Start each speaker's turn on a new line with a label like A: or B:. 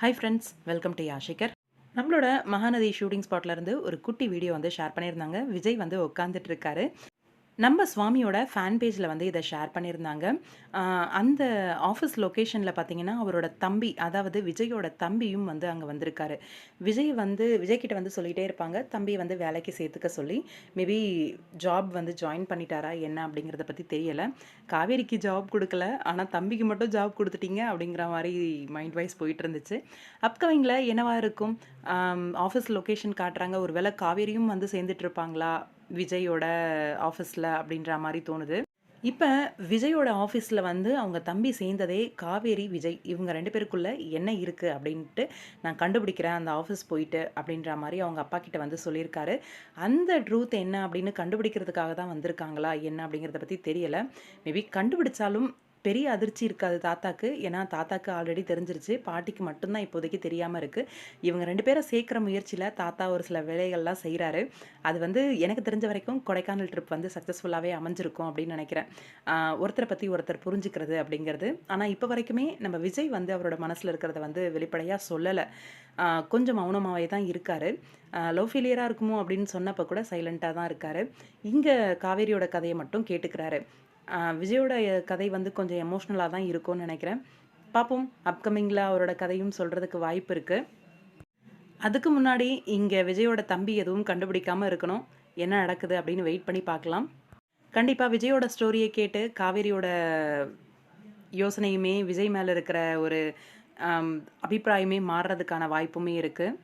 A: Hi friends welcome to யாஷிகர் நம்மளோட Mahanadi shooting ஸ்பாட்லேருந்து ஒரு குட்டி வீடியோ வந்து ஷேர் பண்ணியிருந்தாங்க. விஜய் வந்து உட்காந்துட்டு இருக்காரு. நம்ம சுவாமியோட ஃபேன் பேஜில் வந்து இதை ஷேர் பண்ணியிருந்தாங்க. அந்த ஆஃபீஸ் லொக்கேஷனில் பார்த்தீங்கன்னா அவரோட தம்பி அதாவது விஜயோட தம்பியும் வந்து அங்கே வந்திருக்காரு. விஜய் வந்து விஜய்கிட்ட வந்து சொல்லிகிட்டே இருப்பாங்க. தம்பியை வந்து வேலைக்கு சேர்த்துக்க சொல்லி மேபி ஜாப் வந்து ஜாயின் பண்ணிட்டாரா என்ன அப்படிங்கிறத பற்றி தெரியலை. காவேரிக்கு ஜாப் கொடுக்கல ஆனால் தம்பிக்கு மட்டும் ஜாப் கொடுத்துட்டீங்க அப்படிங்கிற மாதிரி மைண்ட் வைஸ் போயிட்டு இருந்துச்சு. அப்கமிங்கில் என்னவா இருக்கும்? ஆஃபீஸ் லொக்கேஷன் காட்டுறாங்க. ஒருவேளை காவேரியும் வந்து சேர்ந்துட்டு இருப்பாங்களா? விஜயோட ஆஃபீஸில் அப்படின்ற மாதிரி தோணுது. இப்போ விஜயோட ஆஃபீஸில் வந்து அவங்க தம்பி சேர்ந்ததே காவேரி விஜய். இவங்க ரெண்டு பேருக்குள்ளே என்ன இருக்குது அப்படின்ட்டு நான் கண்டுபிடிக்கிறேன். அந்த ஆஃபீஸ் போயிட்டு அப்படின்ற மாதிரி அவங்க அப்பா கிட்ட வந்து சொல்லியிருக்காரு. அந்த ட்ரூத் என்ன அப்படின்னு கண்டுபிடிக்கிறதுக்காக தான் வந்திருக்காங்களா என்ன அப்படிங்கிறத பற்றி தெரியலை. மேபி கண்டுபிடிச்சாலும் பெரிய அதிர்ச்சி இருக்காது தாத்தாக்கு. ஏன்னா தாத்தாக்கு ஆல்ரெடி தெரிஞ்சிருச்சு. பாட்டிக்கு மட்டும்தான் இப்போதைக்கு தெரியாமல் இருக்குது இவங்க ரெண்டு பேரும் சேர்க்குற முயற்சியில் தாத்தா ஒரு சில வேலைகள்லாம் செய்கிறாரு அது வந்து எனக்கு தெரிஞ்ச வரைக்கும் கொடைக்கானல் ட்ரிப் வந்து சக்ஸஸ்ஃபுல்லாகவே அமைஞ்சிருக்கும் அப்படின்னு நினைக்கிறேன். ஒருத்தரை பற்றி ஒருத்தர் புரிஞ்சுக்கிறது அப்படிங்கிறது. ஆனால் இப்போ வரைக்குமே நம்ம விஜய் வந்து அவரோட மனசில் இருக்கிறத வந்து வெளிப்படையாக சொல்லலை. கொஞ்சம் மௌனமாகவே தான் இருக்கார். லவ் ஃபெயிலியராக இருக்குமோ? அப்படின்னு சொன்னப்போ கூட சைலண்ட்டாக தான் இருக்கார். இங்கே காவேரியோட கதையை மட்டும் கேட்டுக்கிறாரு. விஜயோட கதை வந்து கொஞ்சம் எமோஷ்னலாக தான் இருக்கும்னு நினைக்கிறேன். பார்ப்போம் அப்கமிங்கில் அவரோட கதையும் சொல்கிறதுக்கு வாய்ப்பு இருக்குது அதுக்கு முன்னாடி இங்கே விஜயோட தம்பி எதுவும் கண்டுபிடிக்காமல் இருக்கணும். என்ன நடக்குது அப்படின்னு வெயிட் பண்ணி பார்க்கலாம். கண்டிப்பாக விஜயோட ஸ்டோரியை கேட்டு காவேரியோட யோசனையுமே விஜய் மேலே இருக்கிற ஒரு அபிப்பிராயமே மாறுறதுக்கான வாய்ப்புமே இருக்குது